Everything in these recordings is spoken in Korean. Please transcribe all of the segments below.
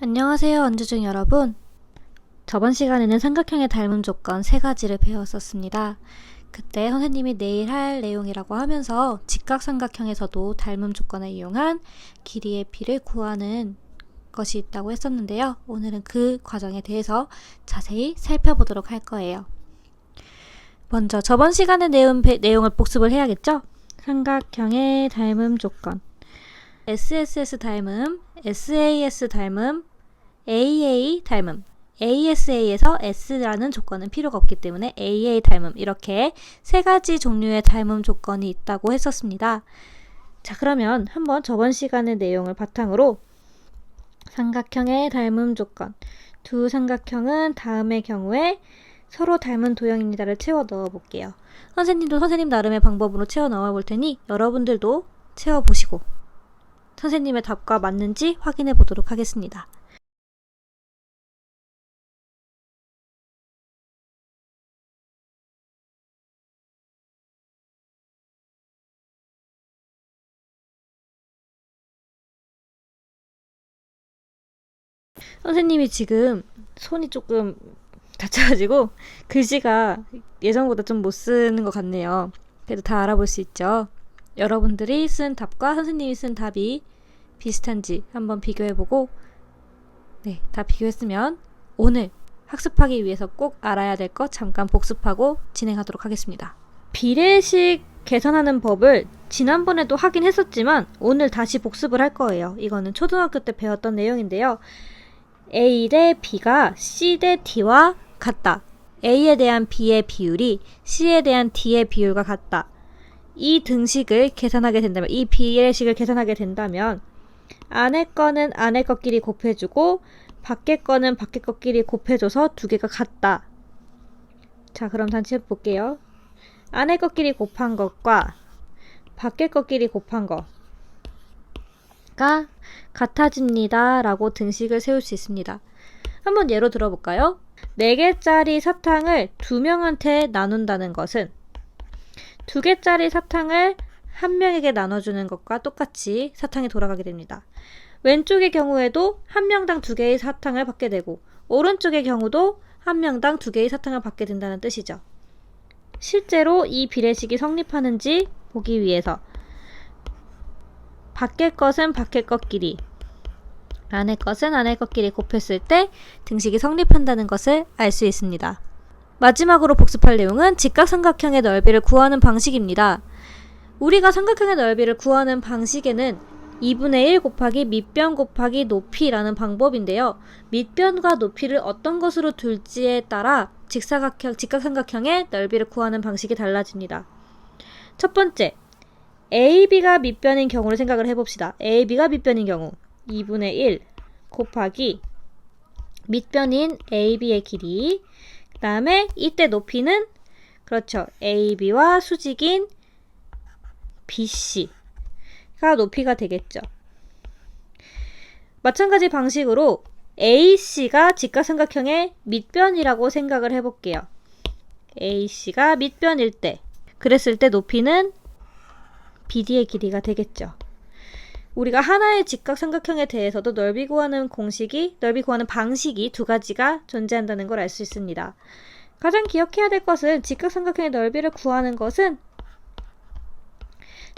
안녕하세요, 언주중 여러분. 저번 시간에는 삼각형의 닮음 조건 세 가지를 배웠었습니다. 그때 선생님이 내일 할 내용이라고 하면서 직각삼각형에서도 닮음 조건을 이용한 길이의 비를 구하는 것이 있다고 했었는데요. 오늘은 그 과정에 대해서 자세히 살펴보도록 할 거예요. 먼저 저번 시간의 내용, 배- 내용을 복습을 해야겠죠? 삼각형의 닮음 조건. SSS 닮음, SAS 닮음, AA 닮음. ASA에서 S라는 조건은 필요가 없기 때문에 AA 닮음. 이렇게 세 가지 종류의 닮음 조건이 있다고 했었습니다. 자, 그러면 한번 저번 시간의 내용을 바탕으로 삼각형의 닮음 조건. 두 삼각형은 다음의 경우에 서로 닮은 도형입니다를 채워 넣어 볼게요. 선생님도 선생님 나름의 방법으로 채워 넣어 볼 테니 여러분들도 채워 보시고 선생님의 답과 맞는지 확인해 보도록 하겠습니다. 선생님이 지금 손이 조금 다쳐가지고 글씨가 예전보다 좀 못 쓰는 것 같네요. 그래도 다 알아볼 수 있죠. 여러분들이 쓴 답과 선생님이 쓴 답이 비슷한지 한번 비교해보고 네, 다 비교했으면 오늘 학습하기 위해서 꼭 알아야 될 것 잠깐 복습하고 진행하도록 하겠습니다. 비례식 계산하는 법을 지난번에도 하긴 했었지만 오늘 다시 복습을 할 거예요. 이거는 초등학교 때 배웠던 내용인데요. A 대 B가 C 대 D와 같다. A에 대한 B의 비율이 C에 대한 D의 비율과 같다. 이 등식을 계산하게 된다면, 이 비례식을 계산하게 된다면, 안에 거는 안에 것끼리 곱해주고, 밖에 거는 밖에 것끼리 곱해줘서 두 개가 같다. 자, 그럼 단체 볼게요. 안에 것끼리 곱한 것과 밖에 것끼리 곱한 거가 같아집니다. 라고 등식을 세울 수 있습니다. 한번 예로 들어볼까요? 4개짜리 사탕을 2명한테 나눈다는 것은 2개짜리 사탕을 한 명에게 나눠주는 것과 똑같이 사탕이 돌아가게 됩니다. 왼쪽의 경우에도 한 명당 2개의 사탕을 받게 되고 오른쪽의 경우도 한 명당 2개의 사탕을 받게 된다는 뜻이죠. 실제로 이 비례식이 성립하는지 보기 위해서 밖의 것은 밖의 것끼리 안의 것은 안의 것끼리 곱했을 때 등식이 성립한다는 것을 알 수 있습니다. 마지막으로 복습할 내용은 직각삼각형의 넓이를 구하는 방식입니다. 우리가 삼각형의 넓이를 구하는 방식에는 2분의 1 곱하기 밑변 곱하기 높이라는 방법인데요. 밑변과 높이를 어떤 것으로 둘지에 따라 직사각형, 직각삼각형의 넓이를 구하는 방식이 달라집니다. 첫 번째, AB가 밑변인 경우를 생각을 해봅시다. AB가 밑변인 경우 2분의 1 곱하기 밑변인 AB의 길이 그 다음에 이때 높이는 그렇죠. AB와 수직인 BC가 높이가 되겠죠. 마찬가지 방식으로 AC가 직각삼각형의 밑변이라고 생각을 해볼게요. AC가 밑변일 때 그랬을 때 높이는 BD의 길이가 되겠죠. 우리가 하나의 직각삼각형에 대해서도 넓이 구하는 공식이, 넓이 구하는 방식이 두 가지가 존재한다는 걸 알 수 있습니다. 가장 기억해야 될 것은 직각삼각형의 넓이를 구하는 것은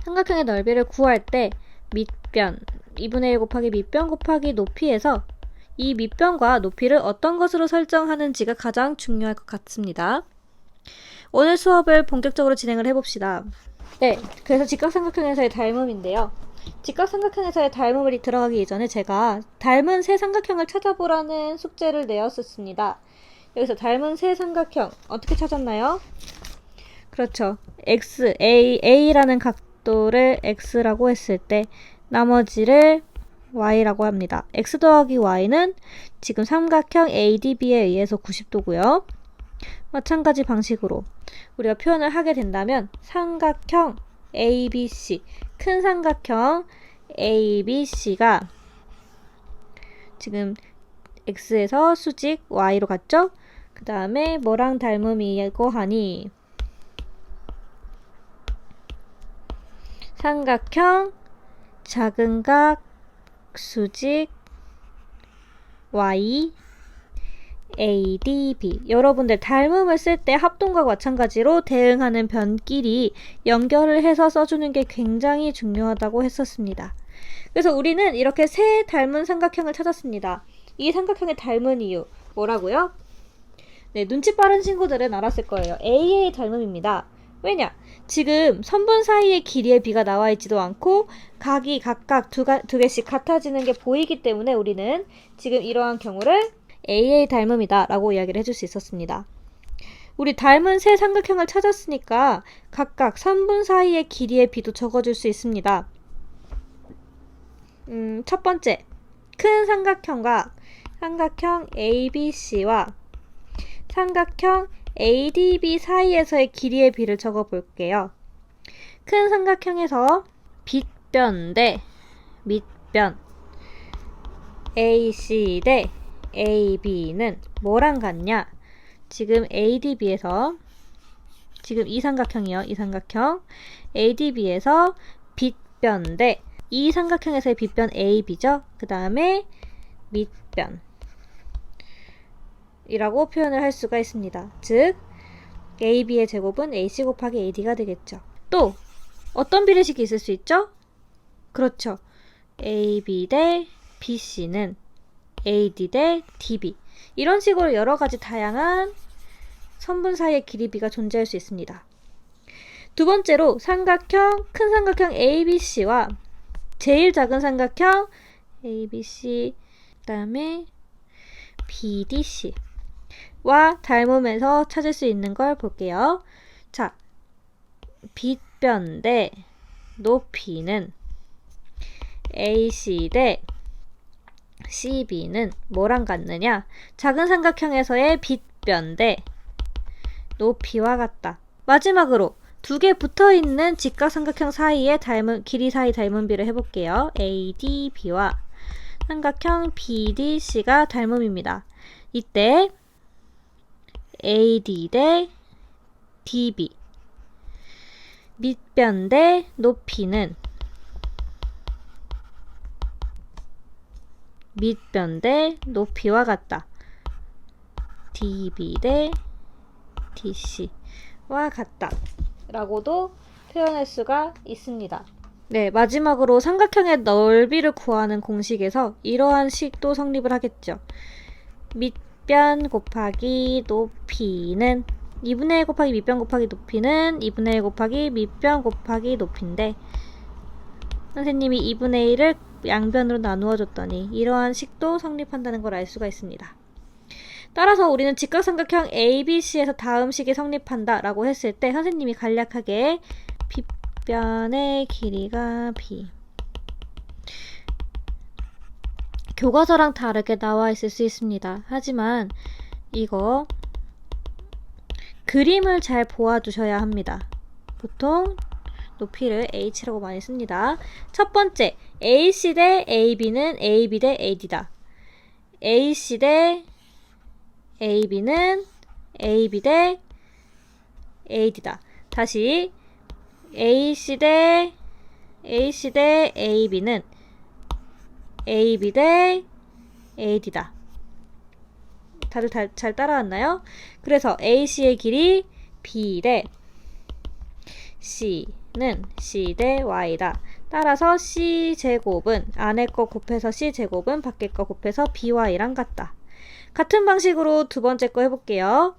삼각형의 넓이를 구할 때 밑변, 2분의 1 곱하기 밑변 곱하기 높이에서 이 밑변과 높이를 어떤 것으로 설정하는지가 가장 중요할 것 같습니다. 오늘 수업을 본격적으로 진행을 해봅시다. 네, 그래서 직각삼각형에서의 닮음인데요. 직각삼각형에서의 닮음을 들어가기 이전에 제가 닮은 세 삼각형을 찾아보라는 숙제를 내었었습니다. 여기서 닮은 세 삼각형 어떻게 찾았나요? 그렇죠. x, a, a라는 각 도를 x라고 했을 때 나머지를 y라고 합니다. x 더하기 y는 지금 삼각형 ADB에 의해서 90도고요. 마찬가지 방식으로 우리가 표현을 하게 된다면 삼각형 ABC 큰 삼각형 ABC가 지금 X에서 수직 Y로 갔죠? 그 다음에 뭐랑 닮음이고 하니 삼각형 작은 각 수직 y a, d, b. 여러분들 닮음을 쓸 때 합동과 마찬가지로 대응하는 변끼리 연결을 해서 써주는 게 굉장히 중요하다고 했었습니다. 그래서 우리는 이렇게 세 닮은 삼각형을 찾았습니다. 이 삼각형의 닮은 이유 뭐라고요? 네, 눈치 빠른 친구들은 알았을 거예요. A의 닮음입니다. 왜냐? 지금 선분 사이의 길이의 비가 나와 있지도 않고 각이 각각 두, 가, 두 개씩 같아지는 게 보이기 때문에 우리는 지금 이러한 경우를 A의 닮음이다 라고 이야기를 해줄 수 있었습니다. 우리 닮은 세 삼각형을 찾았으니까 각각 선분 사이의 길이의 비도 적어줄 수 있습니다. 음, 첫 번째, 큰 삼각형과 삼각형 ABC와 삼각형 ADB 사이에서의 길이의 비를 적어 볼게요. 큰 삼각형에서 빗변 대 밑변 AC 대 AB는 뭐랑 같냐? 지금 ADB에서 지금 이 삼각형이요. 이 삼각형 ADB에서 빗변 대이 삼각형에서의 빗변 AB죠. 그 다음에 밑변 이라고 표현을 할 수가 있습니다. 즉 AB의 제곱은 AC 곱하기 AD가 되겠죠. 또 어떤 비례식이 있을 수 있죠? 그렇죠. AB 대 BC는 AD 대 DB 이런 식으로 여러 가지 다양한 선분 사이의 길이비가 존재할 수 있습니다. 두 번째로 삼각형 큰 삼각형 ABC와 제일 작은 삼각형 ABC 그다음에 BDC 와 닮으면서 찾을 수 있는 걸 볼게요. 자, 빗변 대 높이는 AC 대 CB는 뭐랑 같느냐? 작은 삼각형에서의 빗변 대 높이와 같다. 마지막으로 두 개 붙어 있는 직각삼각형 사이의 닮은 길이 사이 닮은 비를 해볼게요. ADB와 삼각형 BDC가 닮음입니다. 이때 AD 대 DB 밑변 대 높이는 밑변 대 높이와 같다. DB 대 DC와 같다. 라고도 표현할 수가 있습니다. 네, 마지막으로 삼각형의 넓이를 구하는 공식에서 이러한 식도 성립을 하겠죠. 밑 변 곱하기 높이는 2분의 1 곱하기 밑변 곱하기 높이는 2분의 1 곱하기 밑변 곱하기 높이인데 선생님이 2분의 1을 양변으로 나누어 줬더니 이러한 식도 성립한다는 걸 알 수가 있습니다. 따라서 우리는 직각삼각형 ABC에서 다음 식이 성립한다 라고 했을 때 선생님이 간략하게 빗변의 길이가 B 교과서랑 다르게 나와 있을 수 있습니다. 하지만 이거 그림을 잘 보아두셔야 합니다. 보통 높이를 h라고 많이 씁니다. 첫 번째, AC 대 AB는 AB 대 AD다. AC 대 AB는 AB 대 AD다. 다시 AC 대 AC 대 AB는 AB 대 AD다. 다들 다, 잘 따라왔나요? 그래서 AC의 길이 B 대 C는 C 대 Y다. 따라서 C제곱은 안에 거 곱해서 C제곱은 밖에 거 곱해서 BY랑 같다. 같은 방식으로 두 번째 거 해볼게요.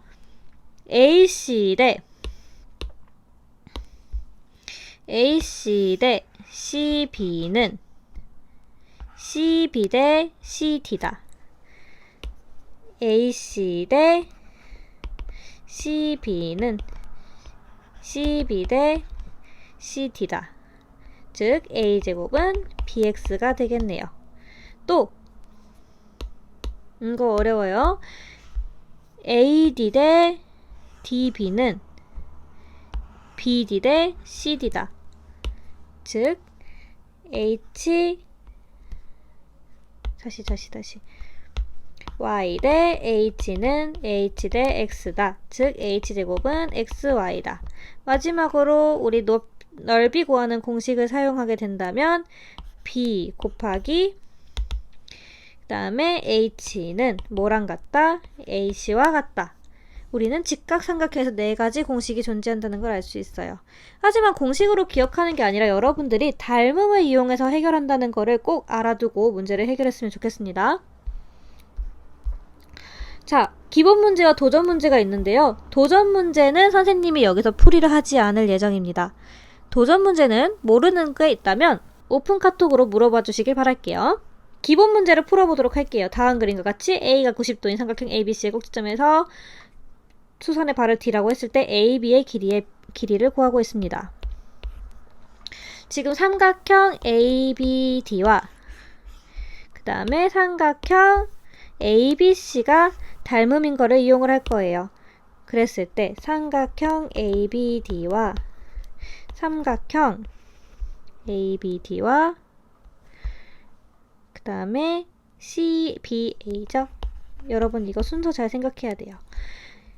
AC 대 AC 대 CB는 CB 대 CD다. AC 대 CB는 CB 대 CD다. 즉 A제곱은 BX가 되겠네요. 또 이거 어려워요. AD 대 DB는 BD 대 CD다. 즉 H 다시 다시 다시 y 대 h는 h 대 x다. 즉 h제곱은 xy다. 마지막으로 우리 높, 넓이 구하는 공식을 사용하게 된다면 b 곱하기 그 다음에 h는 뭐랑 같다? ac와 같다. 우리는 직각삼각형에서 네 가지 공식이 존재한다는 걸 알 수 있어요. 하지만 공식으로 기억하는 게 아니라 여러분들이 닮음을 이용해서 해결한다는 거를 꼭 알아두고 문제를 해결했으면 좋겠습니다. 자, 기본 문제와 도전 문제가 있는데요. 도전 문제는 선생님이 여기서 풀이를 하지 않을 예정입니다. 도전 문제는 모르는 게 있다면 오픈 카톡으로 물어봐 주시길 바랄게요. 기본 문제를 풀어보도록 할게요. 다음 그림과 같이 A가 90도인 삼각형 ABC의 꼭지점에서 수선의 발을 D라고 했을 때 AB의 길이의 길이를 구하고 있습니다. 지금 삼각형 ABD와 그 다음에 삼각형 ABC가 닮음인 거를 이용을 할 거예요. 그랬을 때 삼각형 ABD와 삼각형 ABD와 그 다음에 CBA죠. 여러분 이거 순서 잘 생각해야 돼요.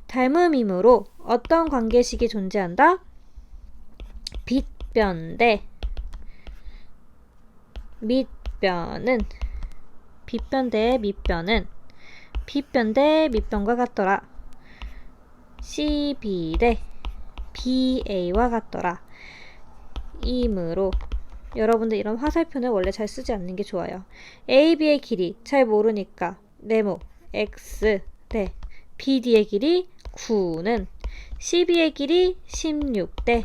닮음이므로 어떤 관계식이 존재한다? 빗변 대 밑변은 빗변 대 밑변은 빗변 대 밑변과 같더라. CB 대 BA와 같더라. 이므로 여러분들 이런 화살표는 원래 잘 쓰지 않는 게 좋아요. AB의 길이 잘 모르니까 네모 X 대 BD의 길이 9는 CB의 길이 16대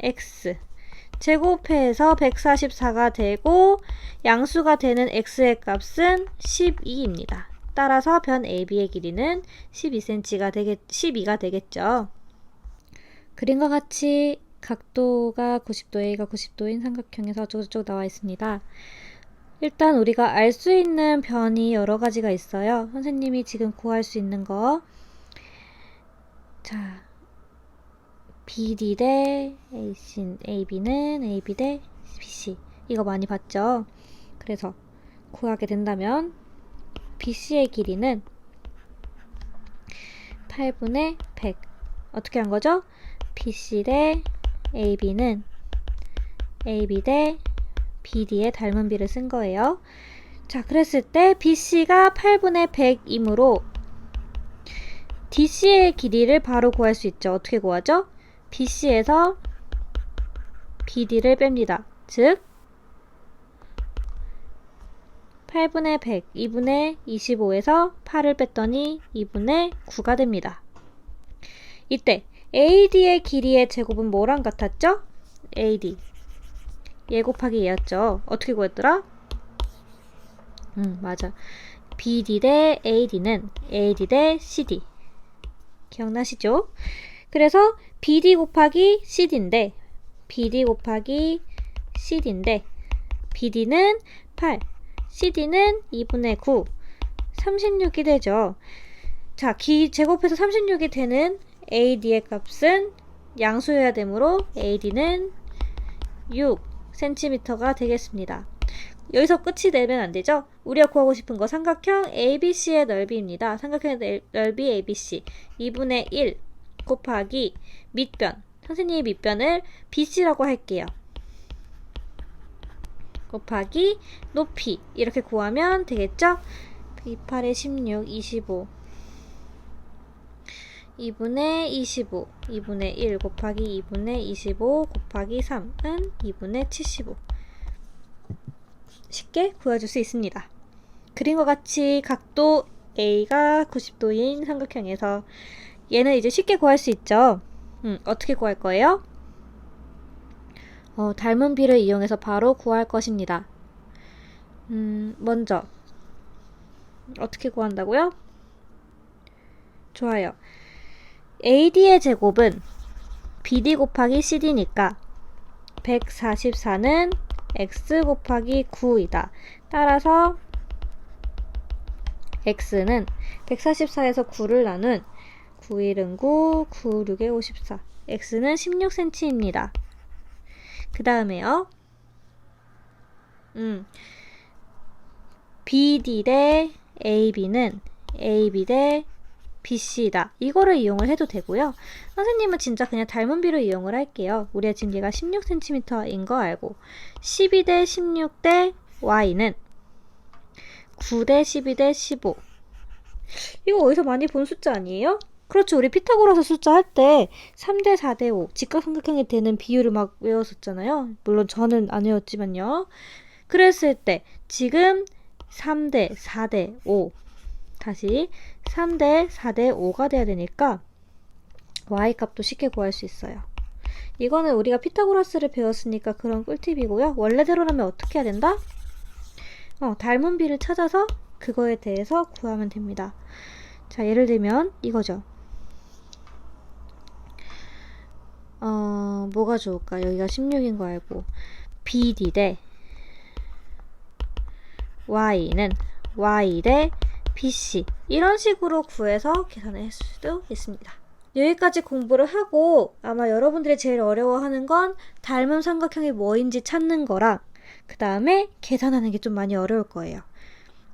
X 제곱해서 144가 되고 양수가 되는 X의 값은 12입니다. 따라서 변 AB의 길이는 12cm가 되겠, 12가 되겠죠. 그림과 같이 각도가 90도, A가 90도인 삼각형에서 어쩌고저쩌고 나와 있습니다. 일단 우리가 알 수 있는 변이 여러 가지가 있어요. 선생님이 지금 구할 수 있는 거. 자, BD 대 AC, AB는 AB 대 BC. 이거 많이 봤죠? 그래서 구하게 된다면 BC의 길이는 8분의 100. 어떻게 한 거죠? BC 대 AB는 AB 대 BD의 닮은 비를 쓴 거예요. 자, 그랬을 때 BC가 8분의 100이므로 DC의 길이를 바로 구할 수 있죠. 어떻게 구하죠? BC에서 BD를 뺍니다. 즉 8분의 100, 2분의 25에서 8을 뺐더니 2분의 9가 됩니다. 이때 AD의 길이의 제곱은 뭐랑 같았죠? AD. 얘 곱하기 얘였죠. 어떻게 구했더라? 음, 맞아. BD 대 AD는 AD 대 CD. 기억나시죠? 그래서 BD 곱하기 CD인데, BD 곱하기 CD인데, BD는 8, CD는 2분의 9, 36이 되죠. 자, 기 제곱해서 36이 되는 AD의 값은 양수여야 되므로 AD는 6cm가 되겠습니다. 여기서 끝이 되면 안 되죠? 우리가 구하고 싶은 거 삼각형 ABC의 넓이입니다. 삼각형의 넓이 ABC 2분의 1 곱하기 밑변 선생님의 밑변을 BC라고 할게요. 곱하기 높이 이렇게 구하면 되겠죠? 28에 16, 25 2분의 25 2분의 1 곱하기 2분의 25 곱하기 3은 2분의 75 쉽게 구해줄 수 있습니다. 그림과 같이 각도 A가 90도인 삼각형에서 얘는 이제 쉽게 구할 수 있죠. 음, 어떻게 구할 거예요? 어, 닮은 비를 이용해서 바로 구할 것입니다. 음, 먼저 어떻게 구한다고요? 좋아요. AD의 제곱은 BD 곱하기 CD니까 144는 X 곱하기 9이다. 따라서 X는 144에서 9를 나눈 9, 1은 9, 9, 6에 54. X는 16cm입니다. 그 다음에요. 음, BD 대 AB는 AB 대 BC다. 이거를 이용을 해도 되고요. 선생님은 진짜 그냥 닮은 비로 이용을 할게요. 우리가 지금 얘가 16cm인 거 알고 12대 16대 Y는 9대 12대 15. 이거 어디서 많이 본 숫자 아니에요? 그렇죠. 우리 피타고라스 숫자 할 때 3대 4대 5 직각삼각형이 되는 비율을 막 외웠었잖아요. 물론 저는 안 외웠지만요. 그랬을 때 지금 3대 4대 5 다시 3대 4대 5가 돼야 되니까 y 값도 쉽게 구할 수 있어요. 이거는 우리가 피타고라스를 배웠으니까 그런 꿀팁이고요. 원래대로라면 어떻게 해야 된다? 어, 닮은 비를 찾아서 그거에 대해서 구하면 됩니다. 자, 예를 들면 이거죠. 어, 뭐가 좋을까? 여기가 16인 거 알고 BD 대 Y는 Y 대 BC 이런 식으로 구해서 계산을 할 수도 있습니다. 여기까지 공부를 하고 아마 여러분들이 제일 어려워하는 건 닮은 삼각형이 뭐인지 찾는 거랑 그 다음에 계산하는 게 좀 많이 어려울 거예요.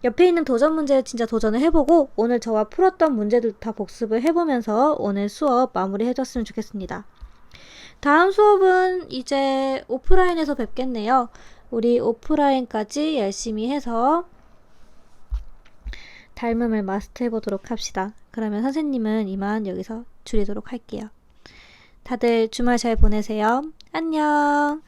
옆에 있는 도전 문제 진짜 도전을 해보고 오늘 저와 풀었던 문제들 다 복습을 해보면서 오늘 수업 마무리 해줬으면 좋겠습니다. 다음 수업은 이제 오프라인에서 뵙겠네요. 우리 오프라인까지 열심히 해서 닮음을 마스터해 보도록 합시다. 그러면 선생님은 이만 여기서 줄이도록 할게요. 다들 주말 잘 보내세요. 안녕.